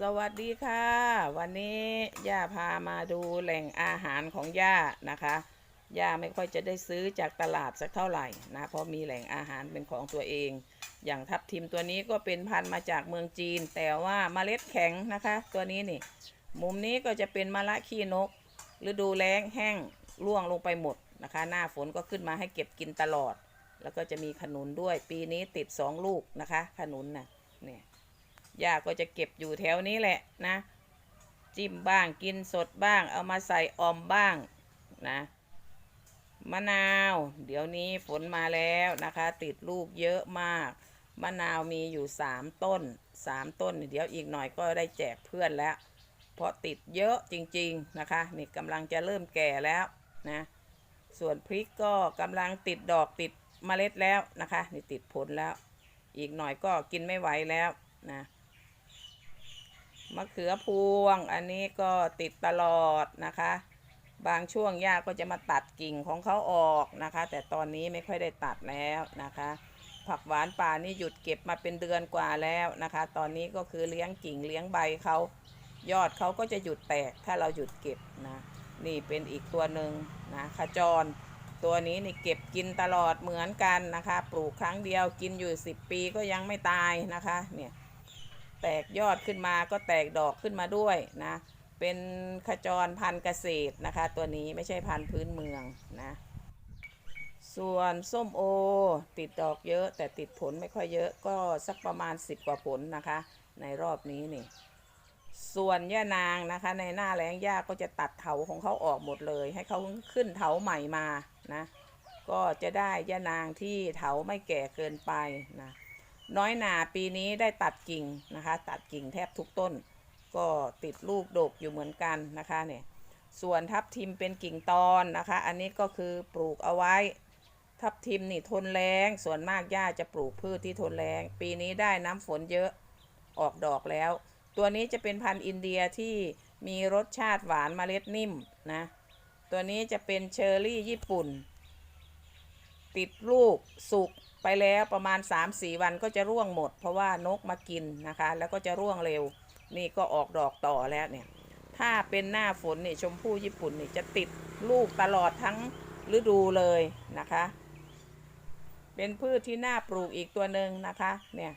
สวัสดีค่ะ วันนี้ย่าพามาดูแหล่งอาหารของย่านะคะย่าไม่ค่อยจะได้ซื้อจากตลาดสักเท่าไหร่นะเพราะมีแหล่งอาหารเป็นของตัวเอง อย่างทับทิมตัวนี้ก็เป็นพันธุ์มาจากเมืองจีน แต่ว่าเมล็ดแข็งนะคะ ตัวนี้นี่ มุมนี้ก็จะเป็นมะละขี้นกฤดูแล้งแห้งร่วงลงไปหมดนะคะ หน้าฝนก็ขึ้นมาให้เก็บกินตลอด แล้วก็จะมีขนุนด้วยปีนี้ติดสองลูกนะคะ ขนุนน่ะเนี่ย ย่าก็จะเก็บอยู่แถวนี้แหละนะ จิ้มบ้างกินสดบ้าง เอามาใส่ออมบ้างนะมะนาว เดี๋ยวนี้ฝนมาแล้วนะคะ ติดลูกเยอะมากมะนาวมีอยู่สามต้นสามต้น เดี๋ยวอีกหน่อยก็ได้แจกเพื่อนแล้ว เพราะติดเยอะจริง ๆนะคะ นี่กำลังจะเริ่มแก่แล้วนะส่วนพริกก็กำลังติดดอกติดเมล็ดแล้วนะคะ นี่ติดผลแล้ว อีกหน่อยก็กินไม่ไหวแล้วนะ มะเขือพวง อันนี้ก็ติดตลอดนะคะ บางช่วงย่าก็จะมาตัดกิ่งของเขาออกนะคะ แต่ตอนนี้ไม่ค่อยได้ตัดแล้วนะคะ ผักหวานป่านี่หยุดเก็บมาเป็นเดือนกว่าแล้วนะคะ ตอนนี้ก็คือเลี้ยงกิ่งเลี้ยงใบเขายอดเขาก็จะหยุดแตกถ้าเราหยุดเก็บนะนี่เป็นอีกตัวหนึ่งนะขจร ตัวนี้นี่เก็บกินตลอดเหมือนกันนะคะ ปลูกครั้งเดียวกินอยู่ 10 ปีก็ยังไม่ตายนะคะเนี่ย แตกยอดขึ้นมาก็แตกดอกขึ้นมาด้วยนะ เป็นขจรพันธุ์เกษตรนะคะ ตัวนี้ไม่ใช่พันธุ์พื้นเมืองนะ ส่วนส้มโอติดดอกเยอะ แต่ติดผลไม่ค่อยเยอะก็สักประมาณ 10 กว่าผลนะคะ ในรอบนี้นี่ ส่วนย่านางนะคะ ในหน้าแล้งย่าก็จะตัดเถาของเขาออกหมดเลย ให้เขาขึ้นเถาใหม่มานะ ก็จะได้ย่านางที่เถาไม่แก่เกินไปนะ น้อยหนาปีนี้ได้ตัดกิ่งนะคะ ตัดกิ่งแทบทุกต้น ก็ติดลูกดกอยู่เหมือนกันนะคะเนี่ยส่วนทับทิมเป็นกิ่งตอนนะคะ อันนี้ก็คือปลูกเอาไว้ ทับทิมนี่ทนแรงส่วนมากย่าจะปลูกพืชที่ทนแรงปีนี้ได้น้ำฝนเยอะออกดอกแล้ว ตัวนี้จะเป็นพันธุ์อินเดียที่มีรสชาติหวานมเมล็ดนิ่มนะตัวนี้จะเป็นเชอร์รี่ญี่ปุ่น ติดลูกสุก ไปแล้วประมาณ 3-4 วันก็จะร่วงหมด เพราะว่านกมากินนะคะ แล้วก็จะร่วงเร็ว นี่ก็ออกดอกต่อแล้วเนี่ย ถ้าเป็นหน้าฝนนี่ชมพู่ญี่ปุ่นนี่จะติดลูกตลอดทั้งฤดูเลยนะคะ เป็นพืชที่น่าปลูกอีกตัวหนึ่งนะคะเนี่ย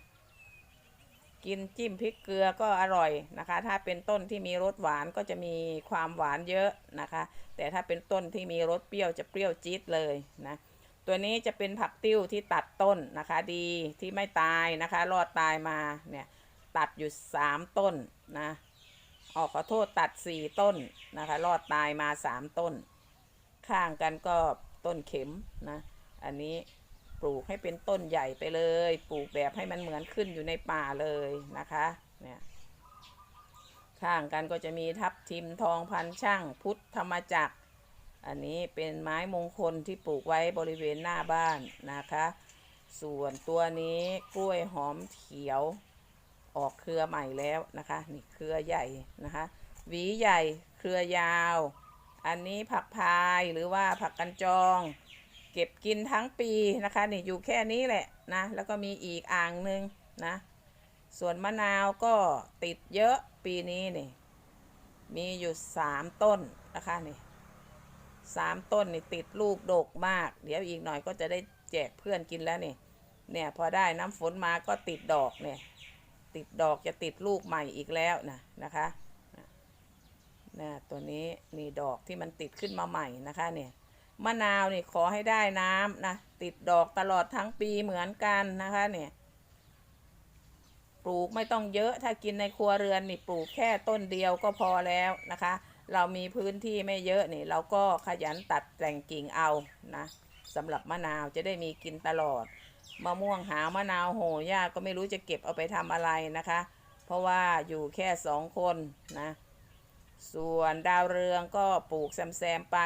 กินจิ้มพริกเกลือก็อร่อยนะคะ ถ้าเป็นต้นที่มีรสหวานก็จะมีความหวานเยอะนะคะ แต่ถ้าเป็นต้นที่มีรสเปรี้ยวจะเปรี้ยวจี๊ดเลยนะ ตัวนี้จะเป็นผักติ้วที่ตัดต้นนะคะดีที่ไม่ตายนะคะ รอดตายมาเนี่ยตัดอยู่สามต้นนะออกขอโทษตัดสี่ต้นนะคะ รอดตายมาสามต้น ข้างกันก็ต้นเข็มนะอันนี้ปลูกให้เป็นต้นใหญ่ไปเลย ปลูกแบบให้มันเหมือนขึ้นอยู่ในป่าเลยนะคะเนี่ยข้างกันก็จะมีทับทิมทองพันช่างพุทธธรรมจักร อันนี้เป็นไม้มงคลที่ปลูกไว้บริเวณหน้าบ้านนะคะ ส่วนตัวนี้กล้วยหอมเขียวออกเครือใหม่แล้วนะคะนี่เครือใหญ่นะคะ หวีใหญ่เครือยาว อันนี้ผักพายหรือว่าผักกันจอง เก็บกินทั้งปีนะคะนี่อยู่แค่นี้แหละนะแล้วก็มีอีกอ่างหนึ่งนะ ส่วนมะนาวก็ติดเยอะปีนี้นี่มีอยู่สามต้นนะคะนี่ สามต้นนี่ติดลูกดกมาก เดี๋ยวอีกหน่อยก็จะได้แจกเพื่อนกินแล้วนี่ เนี่ยพอได้น้ำฝนมาก็ติดดอกเนี่ย ติดดอกจะติดลูกใหม่อีกแล้วนะนะคะนะตัวนี้มีดอกที่มันติดขึ้นมาใหม่นะคะเนี่ยมะนาวนี่ขอให้ได้น้ำนะติดดอกตลอดทั้งปีเหมือนกันนะคะเนี่ยปลูกไม่ต้องเยอะถ้ากินในครัวเรือนนี่ปลูกแค่ต้นเดียวก็พอแล้วนะคะ เรามีพื้นที่ไม่เยอะนี่ เราก็ขยันตัดแต่งกิ่งเอานะสำหรับมะนาวจะได้มีกินตลอด มะม่วงหามะนาวโหย่าก็ไม่รู้จะเก็บเอาไปทำอะไรนะคะ เพราะว่าอยู่แค่สองคนนะ ส่วนดาวเรืองก็ปลูกแซมๆไป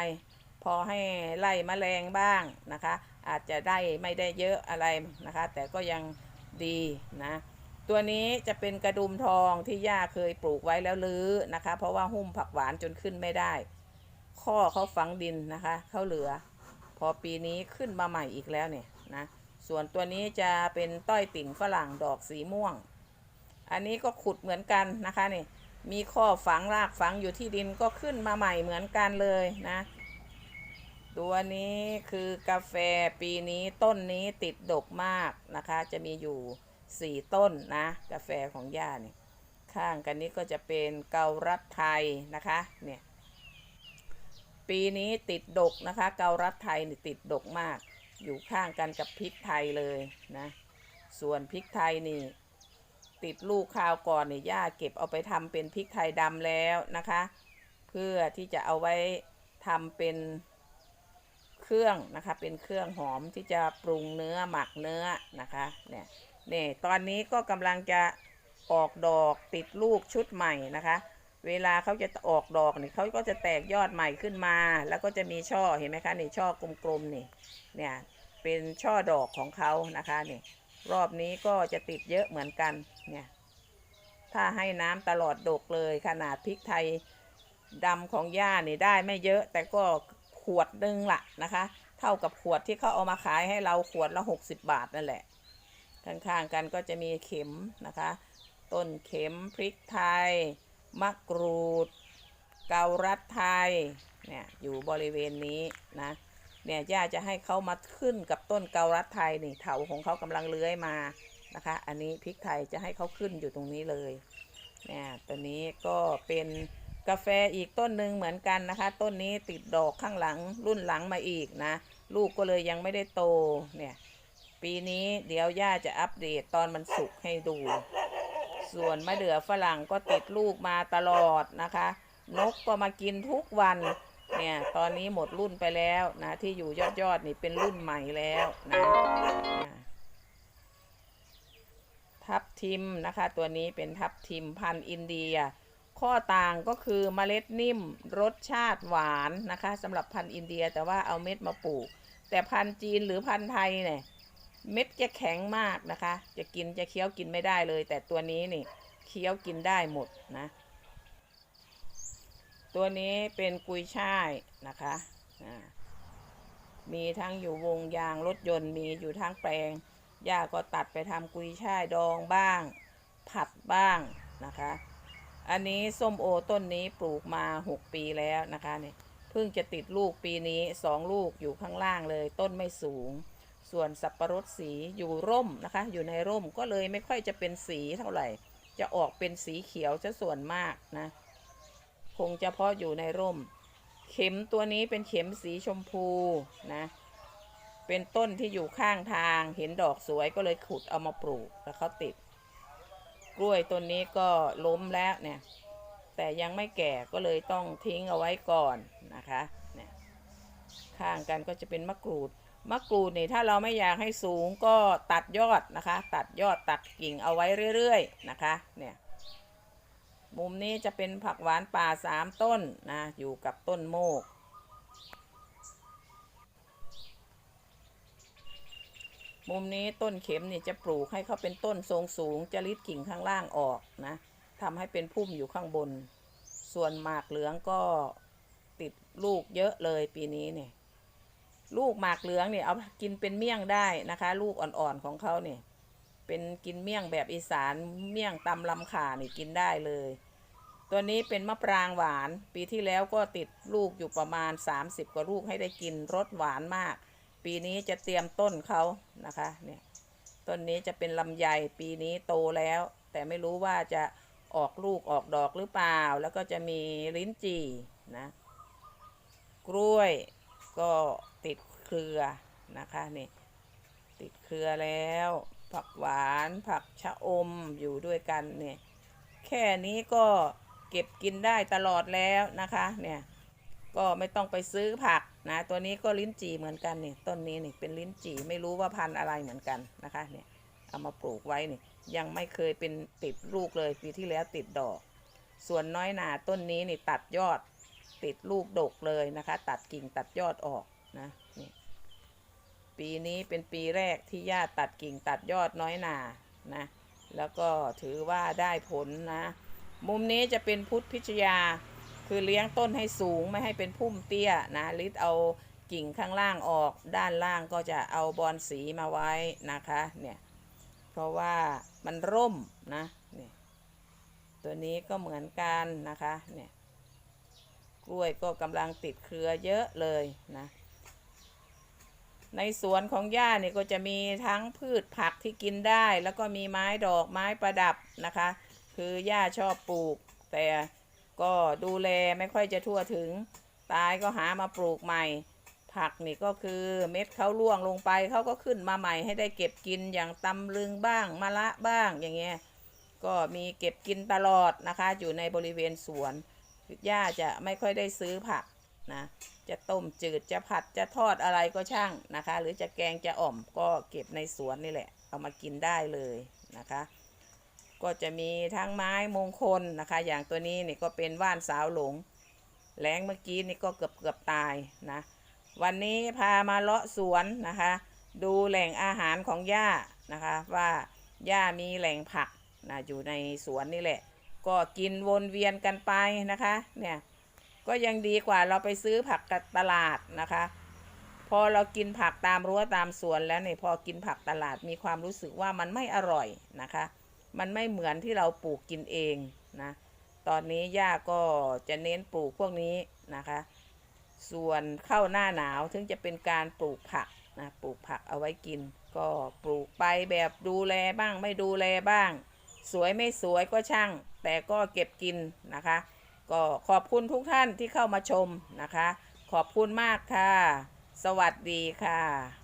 พอให้ไล่มแมลงบ้างนะคะ อาจจะได้ไม่ได้เยอะอะไรนะคะ แต่ก็ยังดีนะ ตัวนี้จะเป็นกระดุมทองที่ย่าเคยปลูกไว้แล้วลื้อนะคะ เพราะว่าหุ้มผักหวานจนขึ้นไม่ได้ ข้อเขาฝังดินนะคะเขาเหลือ พอปีนี้ขึ้นมาใหม่อีกแล้วเนี่ยนะส่วนตัวนี้จะเป็นต้อยติ่งฝรั่งดอกสีม่วง อันนี้ก็ขุดเหมือนกันนะคะนี่มีข้อฝังรากฝังอยู่ที่ดินก็ขึ้นมาใหม่เหมือนกันเลยนะ ตัวนี้คือกาแฟปีนี้ต้นนี้ติดดกมากนะคะ จะมีอยู่ 4ต้นนะ กาแฟของย่าเนี่ยข้างกันนี้ก็จะเป็นเกาลัดไทยนะคะเนี่ยปีนี้ติดดกนะคะ เกาลัดไทยนี่ติดดกมาก อยู่ข้างกันกับพริกไทยเลยนะส่วนพริกไทยนี่ ติดลูกข้าวก่อนเนี่ยย่าเก็บเอาไปทำเป็นพริกไทยดำแล้วนะคะ เพื่อที่จะเอาไว้ทำเป็นเครื่องนะคะ เป็นเครื่องหอมที่จะปรุงเนื้อหมักเนื้อนะคะเนี่ย นี่ตอนนี้ก็กำลังจะออกดอกติดลูกชุดใหม่นะคะ เวลาเขาจะออกดอกเนี่ยเขาก็จะแตกยอดใหม่ขึ้นมา แล้วก็จะมีช่อเห็นไหมคะนี่ช่อกลมๆนี่เนี่ยเป็นช่อดอกของเขานะคะนี่รอบนี้ก็จะติดเยอะเหมือนกันเนี่ยถ้าให้น้ำตลอดดกเลยขนาดพริกไทยดำของย่านี่ได้ไม่เยอะแต่ก็ขวดหนึงละนะคะ เท่ากับขวดที่เขาเอามาขายให้เราขวดละ 60 บาทนั่นแหละ ข้างๆกันก็จะมีเข็มนะคะ ต้นเข็มพริกไทย มะกรูด เกาลัดไทยเนี่ยอยู่บริเวณนี้นะเนี่ยย่าจะให้เขามาขึ้นกับต้นเกาลัดไทยนี่เถาของเขากำลังเลื้อยมานะคะ อันนี้พริกไทยจะให้เขาขึ้นอยู่ตรงนี้เลยเนี่ยตัวนี้ก็เป็นกาแฟอีกต้นหนึ่งเหมือนกันนะคะ ต้นนี้ติดดอกข้างหลังรุ่นหลังมาอีกนะ ลูกก็เลยยังไม่ได้โตเนี่ย ปีนี้เดี๋ยวย่าจะอัปเดตตอนมันสุกให้ดู ส่วนมะเดื่อฝรั่งก็ติดลูกมาตลอดนะคะ นกก็มากินทุกวัน เนี่ย ตอนนี้หมดรุ่นไปแล้วนะ ที่อยู่ยอดยอดนี่เป็นรุ่นใหม่แล้วนะ ทับทิมนะคะ ตัวนี้เป็นทับทิมพันธุ์อินเดีย ข้อต่างก็คือเมล็ดนิ่ม รสชาติหวานนะคะสำหรับพันธุ์อินเดียแต่ว่าเอาเม็ดมาปลูก แต่พันธุ์จีนหรือพันธุ์ไทยเนี่ย เม็ดจะแข็งมากนะคะ จะกินจะเคี้ยวกินไม่ได้เลย แต่ตัวนี้นี่เคี้ยวกินได้หมดนะ ตัวนี้เป็นกุยช่ายนะคะมีทั้งอยู่วงยางรถยนต์มีอยู่ทั้งแปลงย่าก็ตัดไปทำกุยช่ายดองบ้าง ผัดบ้างนะคะ อันนี้ส้มโอต้นนี้ปลูกมา 6 ปีแล้วนะคะเนี่ยเพิ่งจะติดลูกปีนี้สองลูกอยู่ข้างล่างเลยต้นไม่สูง ส่วนสับประรดสีอยู่ร่มนะคะ อยู่ในร่มก็เลยไม่ค่อยจะเป็นสีเท่าไหร่ จะออกเป็นสีเขียวจะส่วนมากนะ คงจะเพาะอยู่ในร่ม เข็มตัวนี้เป็นเข็มสีชมพูนะ เป็นต้นที่อยู่ข้างทาง เห็นดอกสวยก็เลยขุดเอามาปลูกแล้วเขาติด กล้วยต้นนี้ก็ล้มแล้วเนี่ย แต่ยังไม่แก่ก็เลยต้องทิ้งเอาไว้ก่อนนะคะ เนี่ย ข้างกันก็จะเป็นมะกรูด มะกรูดเนี่ยถ้าเราไม่อยากให้สูงก็ตัดยอดนะคะ ตัดยอดตัดกิ่งเอาไว้เรื่อยๆนะคะเนี่ยมุมนี้จะเป็นผักหวานป่าสามต้นนะอยู่กับต้นโมก มุมนี้ต้นเข็มนี่จะปลูกให้เขาเป็นต้นทรงสูงจะริดกิ่งข้างล่างออกนะทำให้เป็นพุ่มอยู่ข้างบน ส่วนหมากเหลืองก็ติดลูกเยอะเลยปีนี้เนี่ย ลูกหมากเหลืองเนี่ยเอากินเป็นเมี่ยงได้นะคะ ลูกอ่อนๆของเขาเนี่ยเป็นกินเมี่ยงแบบอีสานเมี่ยงตำลำขานี่กินได้เลย ตัวนี้เป็นมะปรางหวาน ปีที่แล้วก็ติดลูกอยู่ประมาณ 30 กว่าลูกให้ได้กินรสหวานมาก ปีนี้จะเตรียมต้นเขานะคะเนี่ยต้นนี้จะเป็นลำไยปีนี้โตแล้ว แต่ไม่รู้ว่าจะออกลูกออกดอกหรือเปล่า แล้วก็จะมีลิ้นจี่นะ กล้วยก็ ติดเครือนะคะนี่ติดเครือแล้ว ผักหวานผักชะอมอยู่ด้วยกันเนี่ยแค่นี้ก็เก็บกินได้ตลอดแล้วนะคะเนี่ยก็ไม่ต้องไปซื้อผักนะตัวนี้ก็ลิ้นจี่เหมือนกันนี่ต้นนี้นี่เป็นลิ้นจี่ไม่รู้ว่าพันธุ์อะไรเหมือนกันนะคะเนี่ยเอามาปลูกไว้นี่ยังไม่เคยเป็นติดลูกเลยปีที่แล้วติดดอก ส่วนน้อยหนาต้นนี้นี่ตัดยอดติดลูกดกเลยนะคะ ตัดกิ่งตัดยอดออก นะนี่ปีนี้เป็นปีแรกที่ญาติตัดกิ่งตัดยอดน้อยหนานะ แล้วก็ถือว่าได้ผลนะ มุมนี้จะเป็นพุทธพิชยา คือเลี้ยงต้นให้สูงไม่ให้เป็นพุ่มเตี้ยนะลิดเอากิ่งข้างล่างออกด้านล่างก็จะเอาบอนสีมาไว้นะคะเนี่ยเพราะว่ามันร่มนะเนี่ยตัวนี้ก็เหมือนกันนะคะเนี่ยกล้วยก็กำลังติดเครือเยอะเลยนะ ในสวนของย่าเนี่ยก็จะมีทั้งพืชผักที่กินได้ แล้วก็มีไม้ดอกไม้ประดับนะคะ คือย่าชอบปลูก แต่ก็ดูแลไม่ค่อยจะทั่วถึง ตายก็หามาปลูกใหม่ ผักนี่ก็คือเม็ดเขาร่วงลงไปเขาก็ขึ้นมาใหม่ให้ได้เก็บกินอย่างตำลึงบ้างมะละบ้างอย่างเงี้ยก็มีเก็บกินตลอดนะคะ อยู่ในบริเวณสวนย่าจะไม่ค่อยได้ซื้อผัก นะจะต้มจืดจะผัดจะทอดอะไรก็ช่างนะคะ หรือจะแกงจะอ่อมก็เก็บในสวนนี่แหละ เอามากินได้เลยนะคะ ก็จะมีทั้งไม้มงคลนะคะ อย่างตัวนี้นี่ก็เป็นว่านสาวหลงแรงเมื่อกี้นี่ก็เกือบเกือบตายนะ วันนี้พามาเลาะสวนนะคะ ดูแหล่งอาหารของย่านะคะ ว่าย่ามีแหล่งผักนะอยู่ในสวนนี่แหละ ก็กินวนเวียนกันไปนะคะ เนี่ย ก็ยังดีกว่าเราไปซื้อผักตลาดนะคะ พอเรากินผักตามรั้วตามสวนแล้วเนี่ยพอกินผักตลาดมีความรู้สึกว่ามันไม่อร่อยนะคะ มันไม่เหมือนที่เราปลูกกินเองนะตอนนี้ย่าก็จะเน้นปลูกพวกนี้นะคะ ส่วนเข้าหน้าหนาวถึงจะเป็นการปลูกผักนะปลูกผักเอาไว้กิน ก็ปลูกไปแบบดูแลบ้างไม่ดูแลบ้าง สวยไม่สวยก็ช่าง แต่ก็เก็บกินนะคะ ก็ขอบคุณทุกท่านที่เข้ามาชมนะคะ ขอบคุณมากค่ะ สวัสดีค่ะ